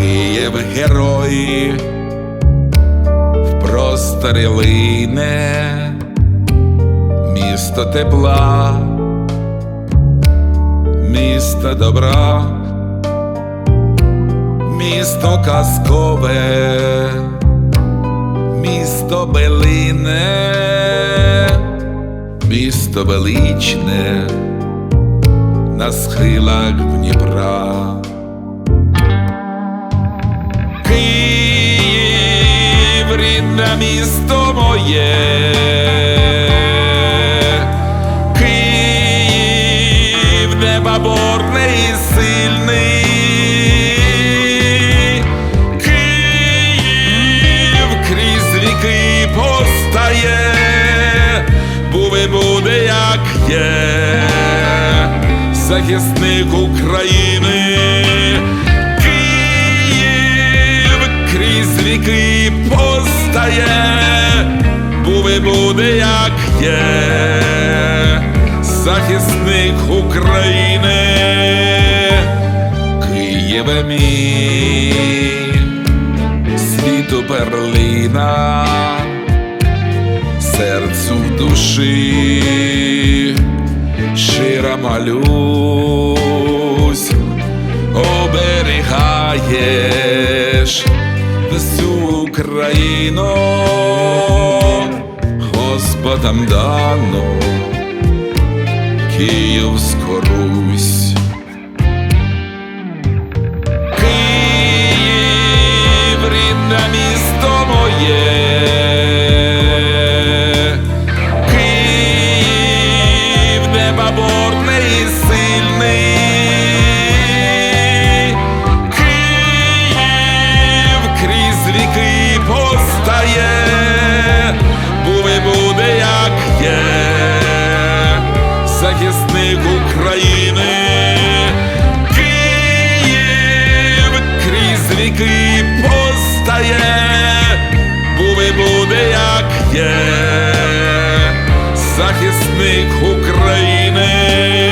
Київ герой в просторі лине, місто тепла, місто добра, місто казкове, місто белине, місто величне на схилах Дніпра. Місто моє. Київ, небоборний і сильний. Київ крізь віки постає, був і буде, як є, захисник України. Буде, як є, захисник України. Києве мій, світу перлина, серцю душі, щира малюсь, оберігаєш всю Україну, Господом дану, Київську Русь. Київ, рідне місто моє. Захисник України. Київ крізь віки постає, був і буде, як є, захисник України.